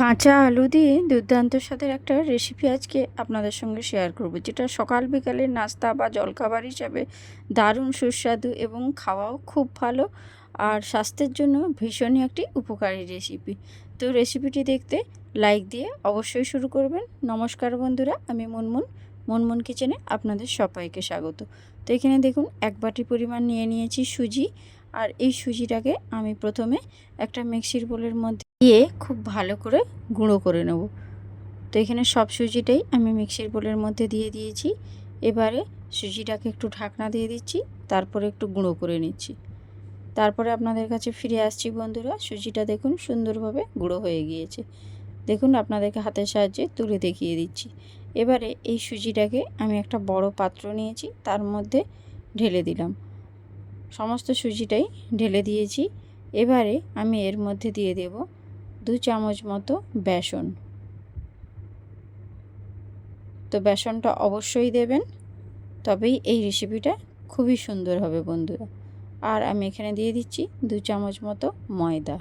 কাঁচা আলু দিয়ে দুর্দান্ত স্বাদের একটা রেসিপি আজকে আপনাদের সঙ্গে শেয়ার করব, যেটা সকাল বিকালে নাস্তা বা জলখাবার হিসাবে দারুণ সুস্বাদু এবং খাওয়াও খুব ভালো আর স্বাস্থ্যের জন্য ভীষণই একটি উপকারী রেসিপি তো রেসিপিটি দেখতে লাইক দিয়ে অবশ্যই শুরু করবেন। নমস্কার বন্ধুরা, আমি মুনমুন। মুনমুন কিচেনে আপনাদের সবাইকে স্বাগত। তো এখানে দেখুন, এক বাটি পরিমাণ নিয়ে নিয়েছি সুজি আর এই সুজিটাকে আমি প্রথমে একটা মিক্সির বোলের মধ্যে দিয়ে খুব ভালো করে গুঁড়ো করে নেব। তো এখানে সব সুজিটাই আমি মিক্সির বোলের মধ্যে দিয়ে দিয়েছি। এবারে সুজিটাকে একটু ঢাকনা দিয়ে দিচ্ছি, তারপরে একটু গুঁড়ো করে নিচ্ছি। তারপরে আপনাদের কাছে ফিরে আসছি বন্ধুরা, সুজিটা দেখুন সুন্দরভাবে গুঁড়ো হয়ে গিয়েছে। দেখুন আপনাদেরকে হাতের সাহায্যে তুলে দেখিয়ে দিচ্ছি। এবারে এই সুজিটাকে আমি একটা বড় পাত্র নিয়েছি, তার মধ্যে ঢেলে দিলাম। সমস্ত সুজিটাই ঢেলে দিয়েছি। এবারে আমি এর মধ্যে দিয়ে দেব দু চামচ মতো বেসন। তো বেসনটা অবশ্যই দেবেন, তবেই এই রেসিপিটা খুবই সুন্দর হবে বন্ধুরা। আর আমি এখানে দিয়ে দিচ্ছি দু চামচ মতো ময়দা।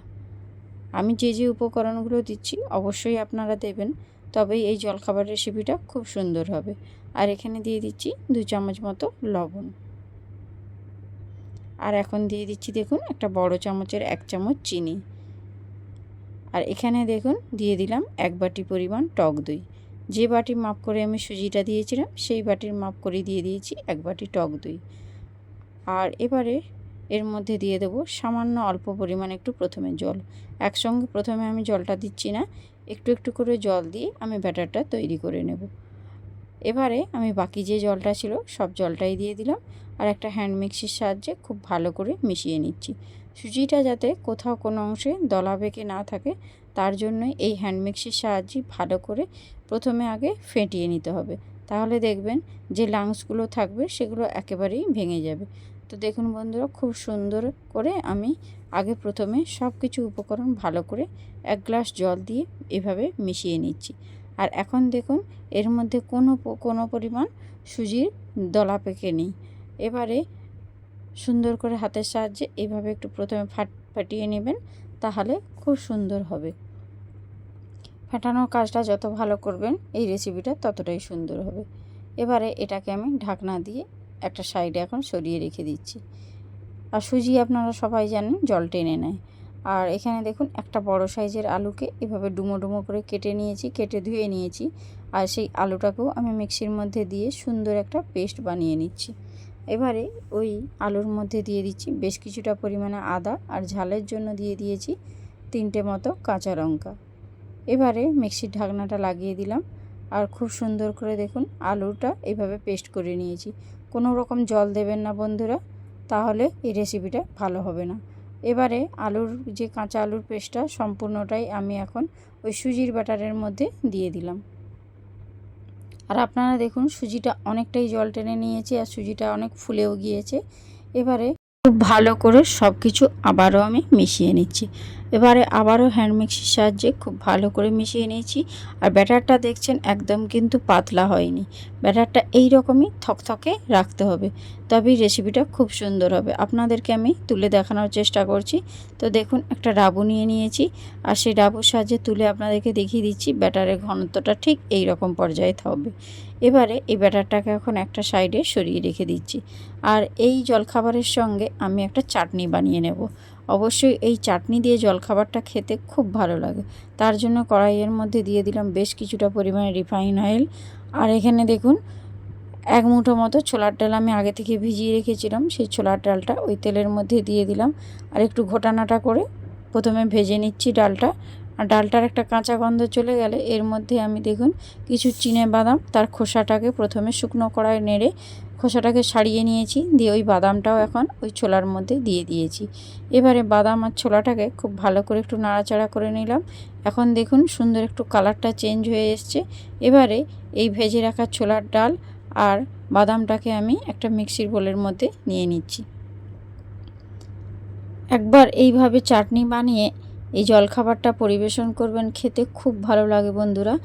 আমি যে যে উপকরণগুলো দিচ্ছি অবশ্যই আপনারা দেবেন, তবেই এই জলখাবার রেসিপিটা খুব সুন্দর হবে। আর এখানে দিয়ে দিচ্ছি দু চামচ মতো লবণ। আর এখন দিয়ে দিচ্ছি দেখুন একটা বড় চামচের এক চামচ চিনি। আর এখানে দেখুন দিয়ে দিলাম এক বাটি পরিমাণ টক দই। যে বাটি মাপ করে আমি সুজিটা দিয়েছিলাম, সেই বাটির মাপ করে দিয়ে দিয়েছি এক বাটি টক দই। আর এবারে এর মধ্যে দিয়ে দেবো সামান্য অল্প পরিমাণ একটু প্রথমে জল। একসঙ্গে প্রথমে আমি জলটা দিচ্ছি না, একটু একটু করে জল দিয়ে আমি ব্যাটারটা তৈরি করে নেব। এবারে আমি বাকি যে জলটা ছিল, সব জলটাই দিয়ে দিলাম আর একটা হ্যান্ড মিক্সির সাহায্যে খুব ভালো করে মিশিয়ে নিচ্ছি। সুজিটা যাতে কোথাও কোনো অংশে দলা বেঁকে না থাকে, তার জন্যই এই হ্যান্ড মিক্সির সাহায্যে ভালো করে প্রথমে আগে ফেটিয়ে নিতে হবে। তাহলে দেখবেন যে লাংসগুলো থাকবে, সেগুলো একেবারেই ভেঙে যাবে। তো দেখুন বন্ধুরা, খুব সুন্দর করে আমি আগে প্রথমে সব কিছু উপকরণ ভালো করে এক গ্লাস জল দিয়ে এভাবে মিশিয়ে নিচ্ছি। আর এখন দেখুন, এর মধ্যে কোনো কোনো পরিমাণ সুজির দলা পেকে নেই। এবারে সুন্দর করে হাতের সাহায্যে এভাবে একটু প্রথমে ফাট, ফাটিয়ে নেবেন, তাহলে খুব সুন্দর হবে। ফাটানোর কাজটা যত ভালো করবেন, এই রেসিপিটা ততটাই সুন্দর হবে। এবারে এটাকে আমি ঢাকনা দিয়ে একটা সাইডে এখন সরিয়ে রেখে দিচ্ছি। আর সুজি আপনারা সবাই জানেন, জল টেনে নেয়। আর এখানে দেখুন একটা বড় সাইজের আলুকে এভাবে ডুমো ডুমো করে কেটে নিয়েছি, কেটে ধুয়ে নিয়েছি। আর সেই আলুটাকেও আমি মিক্সির মধ্যে দিয়ে সুন্দর একটা পেস্ট বানিয়ে নিচ্ছি। এবারে ওই আলুর মধ্যে দিয়ে দিচ্ছি বেশ কিছুটা পরিমাণে আদা আর ঝালের জন্য দিয়ে দিয়েছি তিনটে মতো কাঁচা লঙ্কা। এবারে মিক্সির ঢাকনাটা লাগিয়ে দিলাম আর খুব সুন্দর করে দেখুন আলুটা এভাবে পেস্ট করে নিয়েছি। কোনো রকম জল দেবেন না বন্ধুরা, তাহলে এই রেসিপিটা ভালো হবে না। এবারে আলুর যে কাঁচা আলুর পেস্টটা সম্পূর্ণটাই আমি এখন ওই সুজির ব্যাটারের মধ্যে দিয়ে দিলাম। আর আপনারা দেখুন সুজিটা অনেকটাই জল টেনে নিয়েছে আর সুজিটা অনেক ফুলেও গিয়েছে। এবারে খুব ভালো করে সব কিছু আবারও আমি মিশিয়ে নিচ্ছি। এবারে আবারও হ্যান্ড মিক্সির সাহায্যে খুব ভালো করে মিশিয়ে নিয়েছি। আর ব্যাটারটা দেখছেন, একদম কিন্তু পাতলা হয়নি। ব্যাটারটা এই রকমই থকথকে রাখতে হবে। তবেই রেসিপিটা খুব সুন্দর হবে। আপনাদেরকে আমি তুলে দেখানোর চেষ্টা করছি। তো দেখুন, একটা ডাবু নিয়ে নিয়েছি। আর সেই ডাবুর সাহায্যে তুলে আপনাদেরকে দেখিয়ে দিচ্ছি, ব্যাটারের ঘনত্বটা ঠিক এই রকম পর্যায়ে হবে এবারে এই ব্যাটারটাকে এখন একটা সাইডে সরিয়ে রেখে দিচ্ছি। আর এই জলখাবারের সঙ্গে আমি একটা চাটনি বানিয়ে নেব। অবশ্যই এই চাটনি দিয়ে জলখাবারটা খেতে খুব ভালো লাগে। তার জন্য কড়াইয়ের মধ্যে দিয়ে দিলাম বেশ কিছুটা পরিমাণে রিফাইন অয়েল। আর এখানে দেখুন, এক মুঠো মতো ছোলার ডাল আমি আগে থেকে ভিজিয়ে রেখেছিলাম। সেই ছোলার ডালটা ওই তেলের মধ্যে দিয়ে দিলাম। আর একটু ঘোটানাটা করে প্রথমে ভেজে নিচ্ছি ডালটা। আর ডালটার একটা কাঁচা গন্ধ চলে গেলে এর মধ্যে আমি দেখুন কিছু চিনে বাদাম, তার খোসাটাকে প্রথমে শুকনো কড়ায় নেড়ে খোসাটাকে সারিয়ে নিয়েছি, দিয়ে ওই বাদামটাও এখন ওই ছোলার মধ্যে দিয়ে দিয়েছি। এবারে বাদাম আর ছোলাটাকে খুব ভালো করে একটু নাড়াচাড়া করে নিলাম। এখন দেখুন সুন্দর একটু কালারটা চেঞ্জ হয়ে এসছে। এবারে এই ভেজে রাখা ছোলার ডাল আর বাদামটাকে আমি একটা মিক্সির বোলের মধ্যে নিয়ে নিচ্ছি। একবার এইভাবে চাটনি বানিয়ে এই জলখাবারটা পরিবেশন করবেন, খেতে খুব ভালো লাগে বন্ধুরা।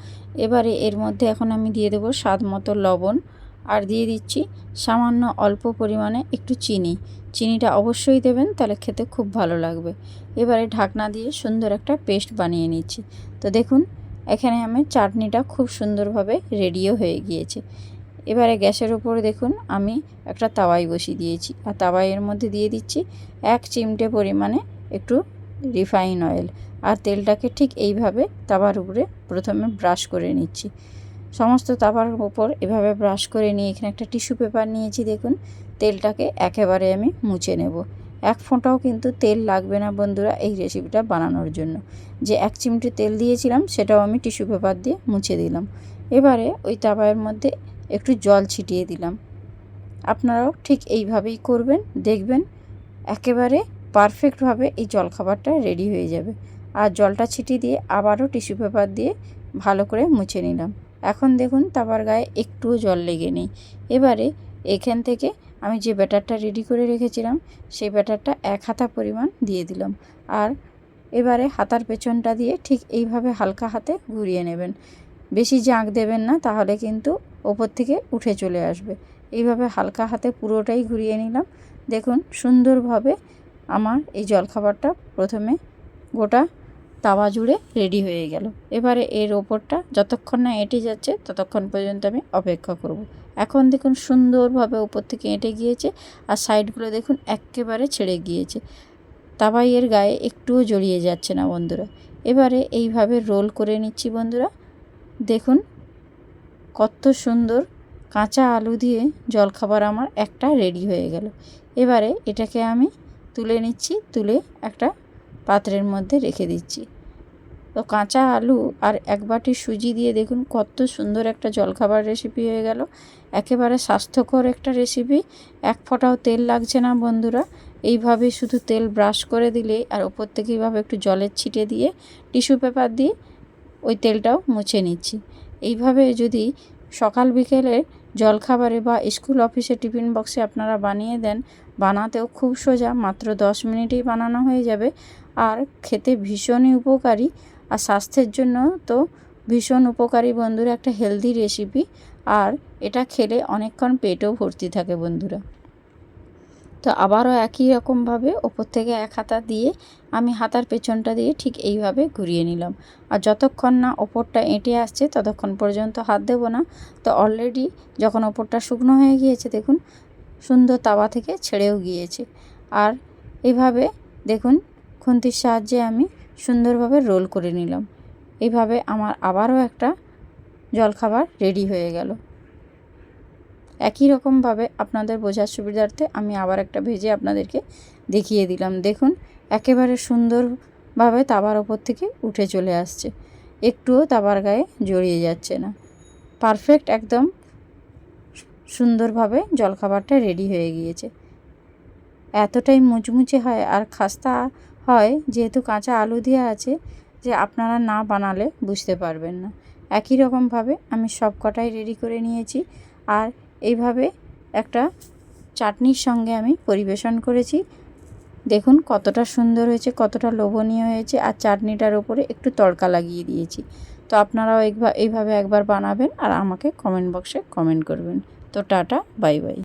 এবারে এর মধ্যে এখন আমি দিয়ে দেবো স্বাদ মতো লবণ, আর দিয়ে দিচ্ছি সামান্য অল্প পরিমাণে একটু চিনি। চিনিটা অবশ্যই দেবেন, তাহলে খেতে খুব ভালো লাগবে। এবারে ঢাকনা দিয়ে সুন্দর একটা পেস্ট বানিয়ে নিচ্ছি। তো দেখুন, এখানে আমি চাটনিটা খুব সুন্দরভাবে রেডিও হয়ে গিয়েছে। এবারে গ্যাসের উপর দেখুন, আমি একটা তাওয়াই বসিয়ে দিয়েছি। আর তাওয়াইয়ের মধ্যে দিয়ে দিচ্ছি এক চিমটে পরিমাণে একটু রিফাইন অয়েল। আর তেলটাকে ঠিক এইভাবে তাবার উপরে প্রথমে ব্রাশ করে নিচ্ছি। সমস্ত তাবার উপর এভাবে ব্রাশ করে নিয়ে এখানে একটা টিস্যু পেপার নিয়েছি, দেখুন। তেলটাকে একেবারে আমি মুছে নেব। এক ফোঁটাও কিন্তু তেল লাগবে না বন্ধুরা এই রেসিপিটা বানানোর জন্য। যে এক চিমটে তেল দিয়েছিলাম, সেটাও আমি টিস্যু পেপার দিয়ে মুছে দিলাম। এবারে ওই তাবায়ের মধ্যে একটু জল ছিটিয়ে দিলাম। আপনারাও ঠিক এইভাবেই করবেন, দেখবেন। একেবারে পারফেক্টভাবে এই জলখাবারটা রেডি হয়ে যাবে। আর জলটা ছিটিয়ে দিয়ে আবারও টিস্যু পেপার দিয়ে ভালো করে মুছে নিলাম। এখন দেখুন তাবার গায়ে একটুও জল লেগে নেই। এবারে এখান থেকে আমি যে ব্যাটারটা রেডি করে রেখেছিলাম, সেই ব্যাটারটা এক হাতা পরিমাণ দিয়ে দিলাম। আর এবারে হাতার পেছনটা দিয়ে ঠিক এইভাবে হালকা হাতে ঘুরিয়ে নেবেন। বেশি জাঁক দেবেন না, তাহলে কিন্তু ওপর থেকে উঠে চলে আসবে। এইভাবে হালকা হাতে পুরোটাই ঘুরিয়ে নিলাম। দেখুন সুন্দরভাবে আমার এই জলখাবারটা প্রথমে গোটা তাওয়া জুড়ে রেডি হয়ে গেল। এবারে এর ওপরটা যতক্ষণ না এঁটে যাচ্ছে, ততক্ষণ পর্যন্ত আমি অপেক্ষা করব। এখন দেখুন সুন্দরভাবে ওপর থেকে এঁটে গিয়েছে আর সাইডগুলো দেখুন একেবারে ছেড়ে গিয়েছে। তাওয়াইয়ের গায়ে একটুও জড়িয়ে যাচ্ছে না বন্ধুরা। এবারে এইভাবে রোল করে নিচ্ছি বন্ধুরা। দেখুন কত সুন্দর কাঁচা আলু দিয়ে জলখাবার আমার একটা রেডি হয়ে গেল। এবারে এটাকে আমি তুলে নিচ্ছি, তুলে একটা পাত্রের মধ্যে রেখে দিচ্ছি। তো কাঁচা আলু আর এক বাটি সুজি দিয়ে দেখুন কত সুন্দর একটা জলখাবার রেসিপি হয়ে গেল। একেবারে স্বাস্থ্যকর একটা রেসিপি এক ফোঁটাও তেল লাগছে না বন্ধুরা। এইভাবে শুধু তেল ব্রাশ করে দিলে আর ওপর থেকে এইভাবে একটু জলের ছিটে দিয়ে টিস্যু পেপার দিয়ে ওই তেলটাও মুছে নিচ্ছি। এইভাবে যদি সকাল বিকেলে জলখাবারে বা স্কুল অফিসে টিফিন বক্সে আপনারা বানিয়ে দেন। বানাতেও খুব সোজা, মাত্র দশ মিনিটেই বানানো হয়ে যাবে। আর খেতে ভীষণই উপকারী। আর স্বাস্থ্যের জন্য তো ভীষণ উপকারী বন্ধুরা, একটা হেলদি রেসিপি আর এটা খেলে অনেকক্ষণ পেটেও ভর্তি থাকে বন্ধুরা। তো আবারও একই রকমভাবে ওপর থেকে এক হাতা দিয়ে আমি হাতার পেছনটা দিয়ে ঠিক এইভাবে ঘুরিয়ে নিলাম। আর যতক্ষণ না ওপরটা এঁটে আসছে ততক্ষণ পর্যন্ত হাত দেবো না। তো অলরেডি যখন ওপরটা শুকনো হয়ে গিয়েছে, দেখুন, সুন্দর তাওয়া থেকে ছেড়েও গিয়েছে। আর এইভাবে দেখুন, খুন্তির সাহায্যে আমি সুন্দরভাবে রোল করে নিলাম। এইভাবে আমার আবারও একটা জলখাবার রেডি হয়ে গেল। একই রকমভাবে আপনাদের বোঝার সুবিধার্থে আমি আবার একটা ভেজে আপনাদেরকে দেখিয়ে দিলাম। দেখুন, একেবারে সুন্দরভাবে তাবার ওপর থেকে উঠে চলে আসছে। একটুও তাবার গায়ে জড়িয়ে যাচ্ছে না। পারফেক্ট একদম সুন্দরভাবে জলখাবারটা রেডি হয়ে গিয়েছে। এতটাই মুচমুচে হয় আর খাস্তা হয়, যেহেতু কাঁচা আলু দেওয়া আছে, যে আপনারা না বানালে বুঝতে পারবেন না। একই রকমভাবে আমি সব কটাই রেডি করে নিয়েছি। আর এইভাবে একটা চাটনির সঙ্গে আমি পরিবেশন করেছি। দেখুন কতটা সুন্দর হয়েছে, কতটা লোভনীয় হয়েছে আর চাটনিটার ওপরে একটু তড়কা লাগিয়ে দিয়েছি। তো আপনারাও এইভাবে একবার বানাবেন আর আমাকে কমেন্ট বক্সে কমেন্ট করবেন। তো টাটা, বাই বাই।